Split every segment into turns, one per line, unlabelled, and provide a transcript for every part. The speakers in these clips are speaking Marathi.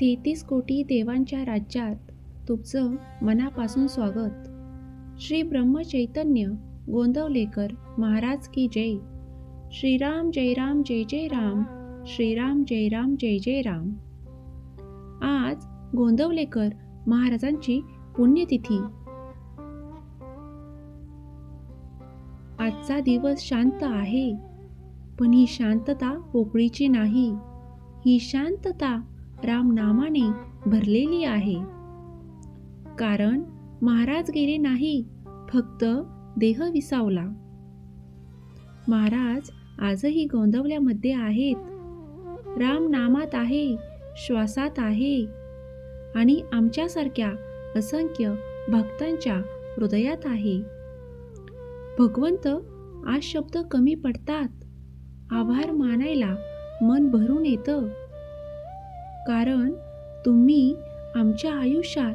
तेहतीस कोटी देवांच्या राज्यात तुमचं मनापासून स्वागत. श्री ब्रह्मचैतन्य गोंदवलेकर महाराज की जय. श्रीराम जय राम जय जय राम. श्रीराम जय राम जय जय राम. आज गोंदवलेकर महाराजांची पुण्यतिथी. आजचा दिवस शांत आहे पण ही शांतता पोकळीची नाही. ही शांतता रामनामाने भरलेली आहे. कारण महाराज गेले नाही फक्त देह विसावला. महाराज आजही गोंदवल्यामध्ये आहेत. राम नामात आहे श्वासात आहे. आणि आमच्यासारख्या असंख्य भक्तांच्या हृदयात आहे. भगवंत आज शब्द कमी पडतात. आभार मानायला मन भरून येतं. कारण तुम्ही आमच्या आयुष्यात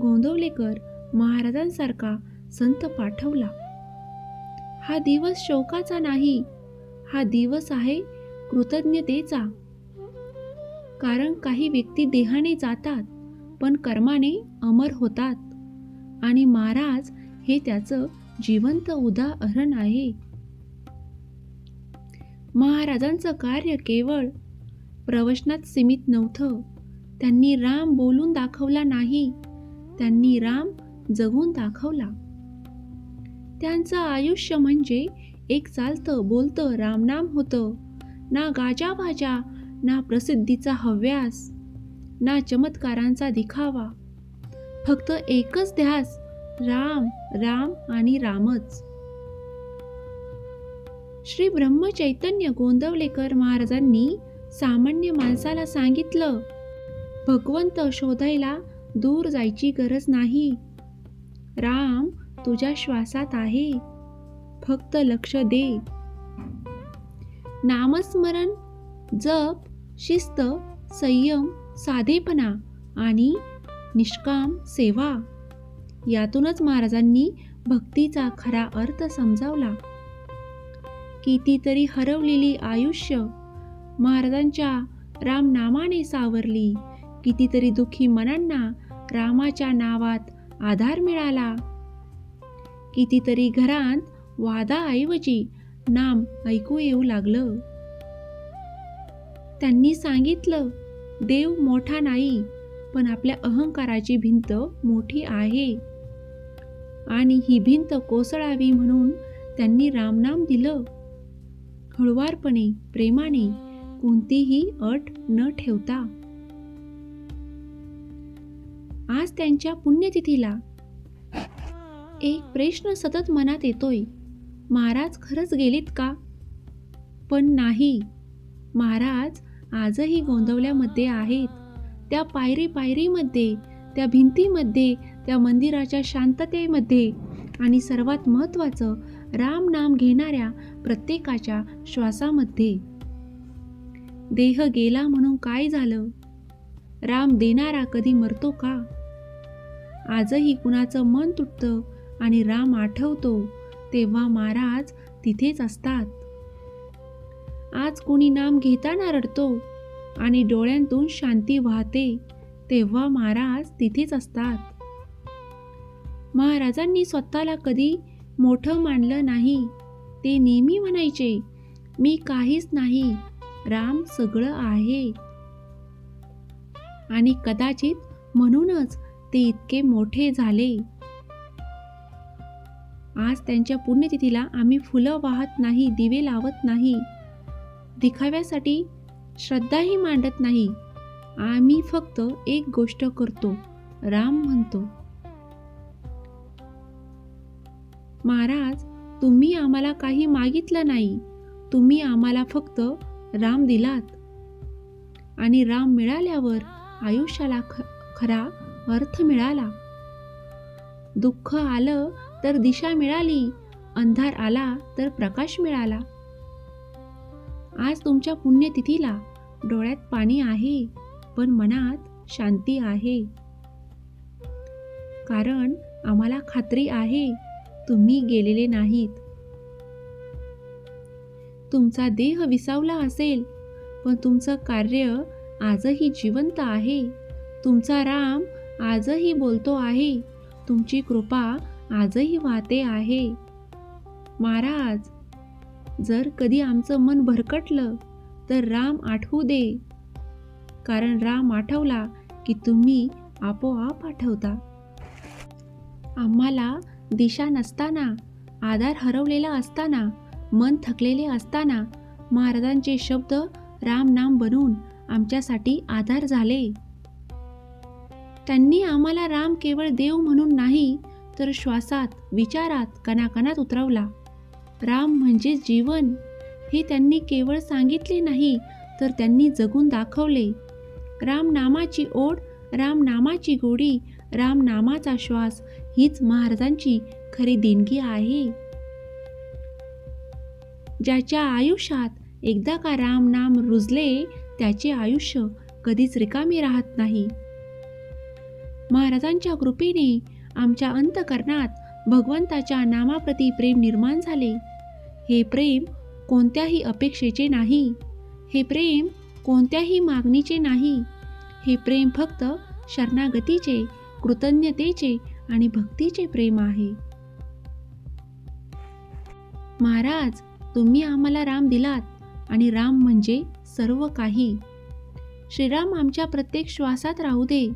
गोंदवलेकर महाराजांसारखा संत पाठवला. हा दिवस शोकाचा नाही हा दिवस आहे कृतज्ञतेचा. कारण काही व्यक्ती देहाने जातात पण कर्माने अमर होतात. आणि महाराज हे त्याचं जिवंत उदाहरण आहे. महाराजांचं कार्य केवळ प्रवचनात सीमित नव्हतं. त्यांनी राम बोलून दाखवला नाही. त्यांनी राम जगून दाखवला. त्यांचं आयुष्य म्हणजे एक चालतं बोलतं रामनाम होतं. ना गाजा भाजा ना प्रसिद्धीचा हव्यास ना चमत्कारांचा दिखावा. फक्त एकच ध्यास राम राम आणि रामच. श्री ब्रह्मचैतन्य गोंदवलेकर महाराजांनी सामान्य माणसाला सांगितलं. भगवंत शोधायला दूर जायची गरज नाही. राम तुझ्या श्वासात आहे. फक्त लक्ष दे. नामस्मरण जप शिस्त संयम साधेपणा आणि निष्काम सेवा. यातूनच महाराजांनी भक्तीचा खरा अर्थ समजावला. कितीतरी हरवलेली आयुष्य महाराजांच्या रामनामाने सावरली. कितीतरी दुःखी मनांना रामाच्या नावात आधार मिळाला. कितीतरी घरांत वादाऐवजी नाम ऐकू येऊ लागलं. त्यांनी सांगितलं देव मोठा नाही पण आपल्या अहंकाराची भिंत मोठी आहे. आणि ही भिंत कोसळावी म्हणून त्यांनी रामनाम दिलं. हळुवारपणे प्रेमाने कोणतीही अट न ठेवता. आज त्यांच्या पुण्यतिथीला एक प्रश्न सतत मनात येतोय महाराज खरंच गेलेत का? पण नाही महाराज आजही गोंदवल्यामध्ये आहेत. त्या पायरी पायरीमध्ये त्या भिंतीमध्ये त्या मंदिराच्या शांततेमध्ये आणि सर्वात महत्त्वाचं राम नाम घेणाऱ्या प्रत्येकाच्या श्वासामध्ये. देह गेला म्हणून काय झालं? राम देणारा कधी मरतो का? आजही कुणाचं मन तुटतं आणि राम आठवतो तेव्हा महाराज तिथेच असतात. आज कुणी नाम घेताना रडतो आणि डोळ्यांतून शांती वाहते तेव्हा महाराज तिथेच असतात. महाराजांनी स्वतःला कधी मोठं मानलं नाही. ते नेहमी म्हणायचे मी काहीच नाही राम सगळं आहे. आणि कदाचित म्हणूनच ते इतके मोठे झाले. आज त्यांच्या पुण्यतिथीला आम्ही फुलं वाहत नाही दिवे लावत नाही. दिखाव्यासाठी श्रद्धाही मांडत नाही. आम्ही फक्त एक गोष्ट करतो राम म्हणतो. महाराज तुम्ही आम्हाला काही मागितलं नाही. तुम्ही आम्हाला फक्त राम दिलात. आणि राम मिळाल्यावर आयुष्याला ख खरा अर्थ मिळाला. दुःख आलं तर दिशा मिळाली अंधार आला तर प्रकाश मिळाला. आज तुमच्या पुण्यतिथीला डोळ्यात पाणी आहे पण मनात शांती आहे. कारण आम्हाला खात्री आहे तुम्ही गेलेले नाहीत. तुमचा देह विसावला असेल. पण तुमचं कार्य आजही जिवंत आहे. तुमचा राम आजही बोलतो आहे. तुमची कृपा आजही वाहते आहे. महाराज जर कधी आमचं मन भरकटलं तर राम आठवू दे. कारण राम आठवला की तुम्ही आपोआप आठवता. आम्हाला दिशा नसताना आधार हरवलेला असताना मन थकलेले असताना महाराजांचे शब्द रामनाम बनून आमच्यासाठी आधार झाले. त्यांनी आम्हाला राम केवळ देव म्हणून नाही तर श्वासात विचारात कणाकणात उतरवला. राम म्हणजे जीवन. हे त्यांनी केवळ सांगितले नाही तर त्यांनी जगून दाखवले. रामनामाची ओढ रामनामाची गोडी रामनामाचा श्वास हीच महाराजांची खरी देणगी आहे. ज्याच्या आयुष्यात एकदा का राम नाम रुजले त्याचे आयुष्य कधीच रिकामी राहत नाही. महाराजांच्या कृपेने आमच्या अंतकरणात भगवंताच्या नामाप्रती प्रेम निर्माण झाले. हे प्रेम कोणत्याही अपेक्षेचे नाही. हे प्रेम कोणत्याही मागणीचे नाही. हे प्रेम फक्त शरणागतीचे कृतज्ञतेचे आणि भक्तीचे प्रेम आहे. महाराज तुम्ही आम्हाला राम दिलात आणि राम म्हणजे सर्व काही. श्रीराम आमच्या प्रत्येक श्वासात राहू दे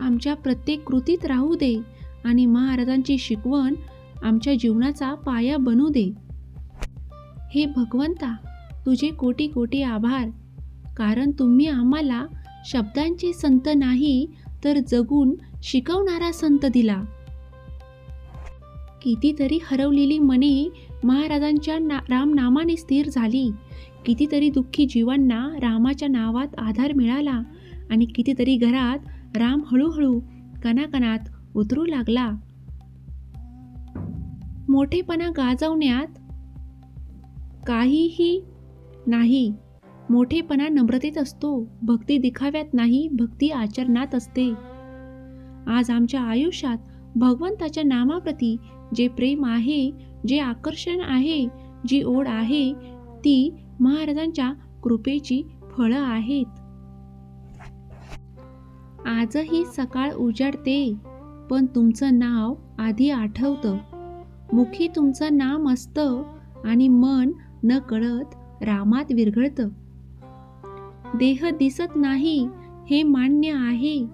आमच्या प्रत्येक कृतीत राहू दे आणि महाराजांची शिकवण आमच्या जीवनाचा पाया बनू दे. हे भगवंता तुझे कोटी कोटी आभार. कारण तुम्ही आम्हाला शब्दांचे संत नाही तर जगून शिकवणारा संत दिला. कितीतरी हरवलेली मने महाराजांच्या ना रामनामाने स्थिर झाली. कितीतरी दुःखी जीवांना रामाच्या नावात आधार मिळाला आणि कितीतरी घरात राम हळूहळू कणाकणात उतरू लागला. मोठेपणा गाजवण्यात काहीही नाही. मोठेपणा नम्रतेत असतो भक्ती दिखाव्यात नाही भक्ती आचरणात असते. आज आमच्या आयुष्यात भगवंताच्या नामाप्रती जे प्रेम आहे जे आकर्षण आहे जी ओढ आहे ती महाराजांच्या कृपेची फळं आहेत. आजही सकाळ उजाडते पण तुमचं नाव आधी आठवतं. मुखी तुमचं नाम असतं आणि मन न कळत रामात विरघळतं. देह दिसत नाही हे मान्य आहे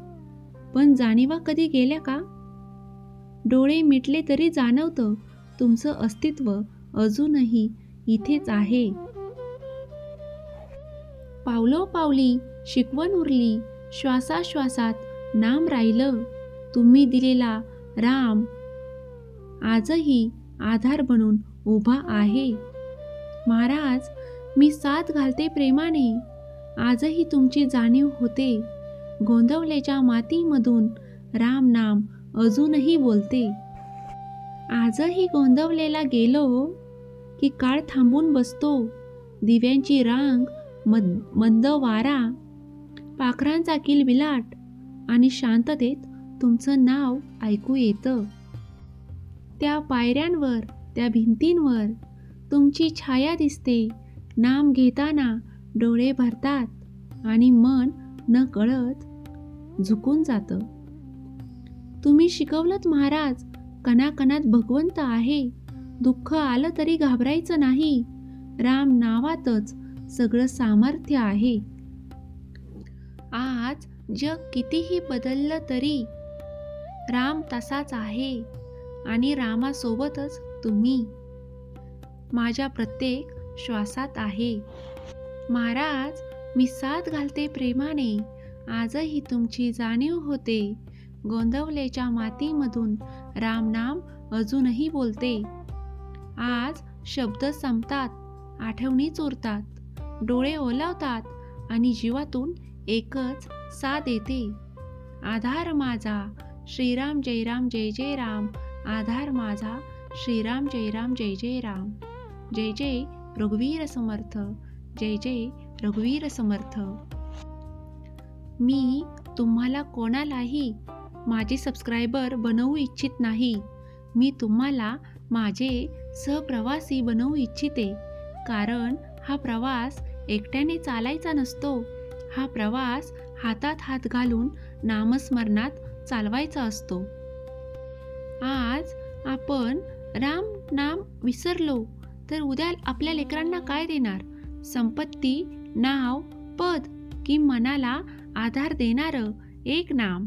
पण जाणीवा कधी गेल्या का? डोळे मिटले तरी जाणवतं. तुमचं अस्तित्व अजूनही इथेच आहे. पावलोपावली शिकवण उरली श्वासाश्वासात नाम राहिलं. तुम्ही दिलेला राम आजही आधार बनून उभा आहे. महाराज मी साथ घालते प्रेमाने. आजही तुमची जाणीव होते. गोंदवलेच्या मातीमधून राम नाम अजूनही बोलते. आजही गोंदवलेला गेलो की काळ थांबून बसतो. दिव्यांची रांग मद मंद वारा पाखरांचा किलबिलाट आणि शांततेत तुमचं नाव ऐकू येतं. त्या पायऱ्यांवर त्या भिंतींवर तुमची छाया दिसते. नाम घेताना डोळे भरतात आणि मन न कळत झुकून जातं. तुम्ही शिकवलत महाराज कणाकणात भगवंत आहे. दुःख आलं तरी घाबरायचं नाही. राम नावातच सगळं सामर्थ्य आहे. आज जग कितीही बदललं तरी राम तसाच आहे आणि रामासोबतच तुम्ही. माझ्या प्रत्येक श्वासात आहे. महाराज मी साथ घालते प्रेमाने. आजही तुमची जाणीव होते. गोंदवलेच्या मातीमधून रामनाम अजूनही बोलते. आज शब्द संपतात आठवणी चोरतात डोळे ओलावतात आणि जीवातून एकच साथ येते. आधार माझा श्रीराम जय राम जय जय राम. आधार माझा श्रीराम जय राम जय जय राम. जय जय रघुवीर समर्थ जय जय रघुवीर समर्थ. मी तुम्हाला कोणालाही माझे सबस्क्रायबर बनवू इच्छित नाही. मी तुम्हाला माझे सहप्रवासी बनवू इच्छिते. कारण हा प्रवास एकट्याने चालायचा नसतो. हा प्रवास हातात हात घालून नामस्मरणात चालवायचा असतो. आज आपण राम नाम विसरलो तर उद्या आपल्या लेकरांना काय देणार? संपत्ती नाव पद की मनाला आधार देणारं एक नाम.